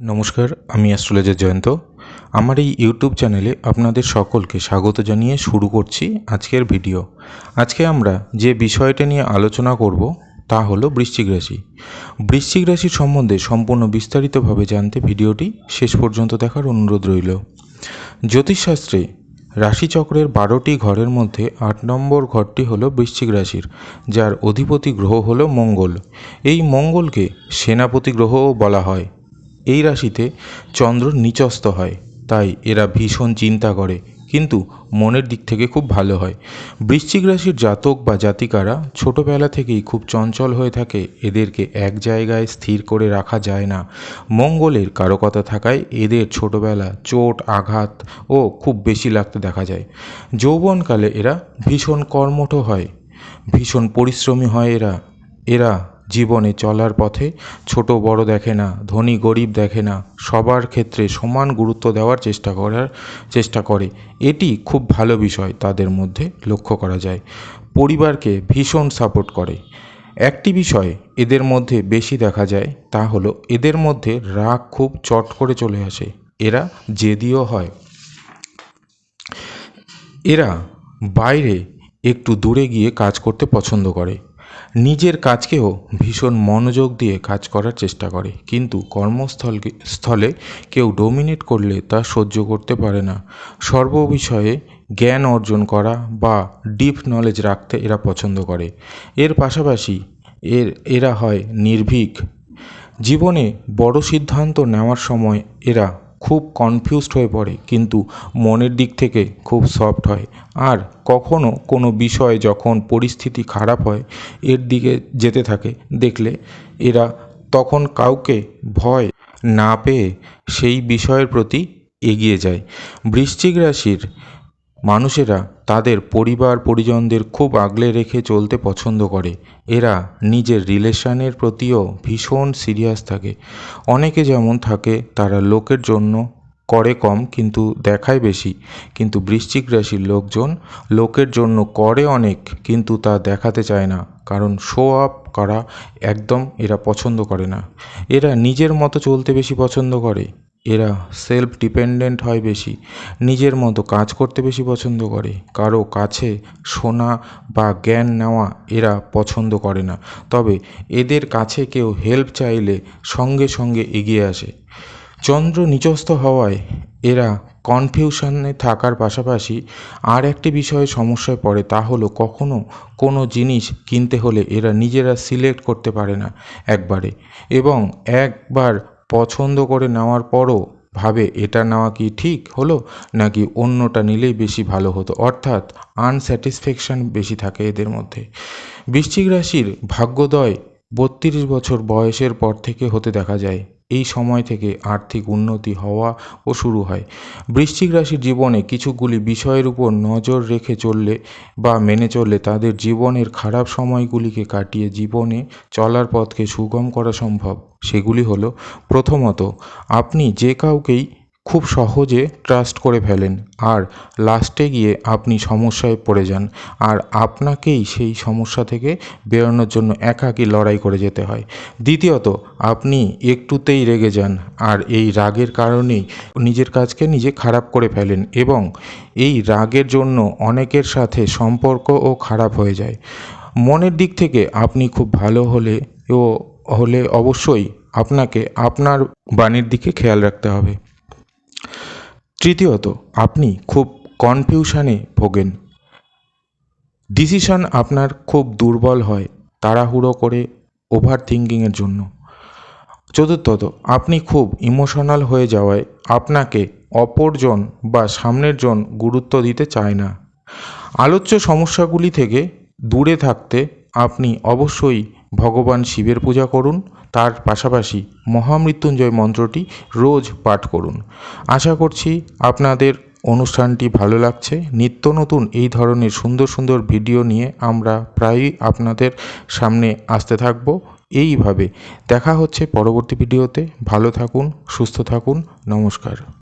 নমস্কার, আমি অ্যাস্ট্রোলজার জয়ন্ত। আমার এই ইউটিউব চ্যানেলে আপনাদের সকলকে স্বাগত জানিয়ে শুরু করছি আজকের ভিডিও। আজকে আমরা যে বিষয়টা নিয়ে আলোচনা করব তা হলো বৃশ্চিক রাশি। বৃশ্চিক রাশির সম্বন্ধে সম্পূর্ণ বিস্তারিতভাবে জানতে ভিডিওটি শেষ পর্যন্ত দেখার অনুরোধ রইল। জ্যোতিষশাস্ত্রে রাশিচক্রের বারোটি ঘরের মধ্যে আট নম্বর ঘরটি হলো বৃশ্চিক রাশির, যার অধিপতি গ্রহ হলো মঙ্গল। এই মঙ্গলকে সেনাপতি গ্রহও বলা হয়। এই রাশিতে চন্দ্র নিচস্থ হয়, তাই এরা ভীষণ চিন্তা করে, কিন্তু মনের দিক থেকে খুব ভালো হয়। বৃশ্চিক রাশির জাতক বা জাতিকারা ছোটোবেলা থেকেই খুব চঞ্চল হয়ে থাকে, এদেরকে এক জায়গায় স্থির করে রাখা যায় না। মঙ্গলের কারকতা থাকায় এদের ছোটোবেলা চোট, আঘাত ও খুব বেশি লাগতে দেখা যায়। যৌবনকালে এরা ভীষণ কর্মঠ হয়, ভীষণ পরিশ্রমী হয় এরা। এরা জীবনে চলার পথে ছোট বড় দেখে না, ধনী গরিব দেখে না, সবার ক্ষেত্রে সমান গুরুত্ব দেওয়ার চেষ্টা করার চেষ্টা করে। এটি খুব ভালো বিষয় তাদের মধ্যে লক্ষ্য করা যায়। পরিবারকে ভীষণ সাপোর্ট করে। একটি বিষয় এদের মধ্যে বেশি দেখা যায় তা হলো এদের মধ্যে রাগ খুব চট করে চলে আসে। এরা জেদিও হয়। এরা বাইরে একটু দূরে গিয়ে কাজ করতে পছন্দ করে। নিজের কাজকেও ভীষণ মনোযোগ দিয়ে কাজ করার চেষ্টা করে। কিন্তু কর্মস্থলকে, স্থলে কেউ ডোমিনেট করলে তা সহ্য করতে পারে না। সর্ব বিষয়ে জ্ঞান অর্জন করা বা ডিপ নলেজ রাখতে এরা পছন্দ করে। এর পাশাপাশি এর, এরা হয় নির্ভীক। জীবনে বড় সিদ্ধান্ত নেওয়ার সময় এরা খুব কনফিউজড হয়ে পড়ে, কিন্তু মনের দিক থেকে খুব সফট হয়। আর কখনো কোনো বিষয়ে যখন পরিস্থিতি খারাপ হয়, এর দিকে যেতে থাকে, দেখলে এরা তখন কাউকে ভয় না পেয়ে সেই বিষয়ের প্রতি এগিয়ে যায়। বৃশ্চিক রাশির মানুষেরা তাদের পরিবার পরিজনদের খুব আগলে রেখে চলতে পছন্দ করে। এরা নিজের রিলেশনের প্রতিও ভীষণ সিরিয়াস থাকে। অনেকে যেমন থাকে, তারা লোকের জন্য করে কম কিন্তু দেখায় বেশি। কিন্তু বৃশ্চিক রাশির লোকজন লোকের জন্য করে অনেক কিন্তু তা দেখাতে চায় না। কারণ শো আপ করা একদম এরা পছন্দ করে না। এরা নিজের মতো চলতে বেশি পছন্দ করে। এরা সেলফ ডিপেন্ডেন্ট হয় বেশি। নিজের মতো কাজ করতে বেশি পছন্দ করে। কারও কাছে শোনা বা জ্ঞান নেওয়া এরা পছন্দ করে না। তবে এদের কাছে কেউ হেল্প চাইলে সঙ্গে সঙ্গে এগিয়ে আসে। চন্দ্র নিচস্থ হওয়ায় এরা কনফিউশনে থাকার পাশাপাশি আর একটি বিষয়ে সমস্যায় পড়ে তা হলো কখনো কোনো জিনিস কিনতে হলে এরা নিজেরা সিলেক্ট করতে পারে না একবারে। এবং একবার পছন্দ করে নেওয়ার পরও ভাবে, এটা নেওয়া কি ঠিক হলো? নাকি অন্যটা নিলেই বেশি ভালো হতো? অর্থাৎ আনস্যাটিসফ্যাকশান বেশি থাকে এদের মধ্যে। বৃশ্চিক রাশির ভাগ্যোদয় বত্রিশ বছর বয়সের পর থেকে হতে দেখা যায়। এই সময় থেকে আর্থিক উন্নতি হওয়া ও শুরু হয়। বৃশ্চিক রাশির জীবনে কিছুগুলি বিষয়ের উপর নজর রেখে চললে বা মেনে চললে তাদের জীবনের খারাপ সময়গুলিকে কাটিয়ে জীবনে চলার পথকে সুগম করা সম্ভব। সেগুলি হল, প্রথমত, আপনি যে কাউকেই খুব সহজে ট্রাস্ট করে ফেলেন। আর লাস্টে গিয়ে আপনি সমস্যায় পড়ে যান। আর আপনাকেই সেই সমস্যা থেকে বেরোনোর জন্য একাকী লড়াই করে যেতে হয়। দ্বিতীয়ত, আপনি একটুতেই রেগে যান। আর এই রাগের কারণেই নিজের কাজকে নিজে খারাপ করে ফেলেন এবং এই রাগের জন্য অনেকের সাথে সম্পর্কও খারাপ হয়ে যায়। মনের দিক থেকে আপনি খুব ভালো হলে ও হলে অবশ্যই আপনাকে আপনার বাণীর দিকে খেয়াল রাখতে হবে। তৃতীয়ত, আপনি খুব কনফিউশনে ভোগেন। ডিসিশন আপনার খুব দুর্বল হয় তাড়াহুড়ো করে ওভার থিঙ্কিংয়ের জন্য। চতুর্থত, আপনি খুব ইমোশনাল হয়ে যাওয়ায় আপনাকে অপরজন বা সামনের জন গুরুত্ব দিতে চায় না। আলোচ্য সমস্যাগুলি থেকে দূরে থাকতে আপনি অবশ্যই ভগবান শিবের পূজা করুন, তার পাশাপাশি মহামৃত্যুঞ্জয় মন্ত্রটি রোজ পাঠ করুন। আশা করছি আপনাদের অনুষ্ঠানটি ভালো লাগছে। নিত্য নতুন এই ধরনের সুন্দর সুন্দর ভিডিও নিয়ে আমরা প্রায়ই আপনাদের সামনে আসতে থাকব। এইভাবে দেখা হচ্ছে পরবর্তী ভিডিওতে। ভালো থাকুন, সুস্থ থাকুন। নমস্কার।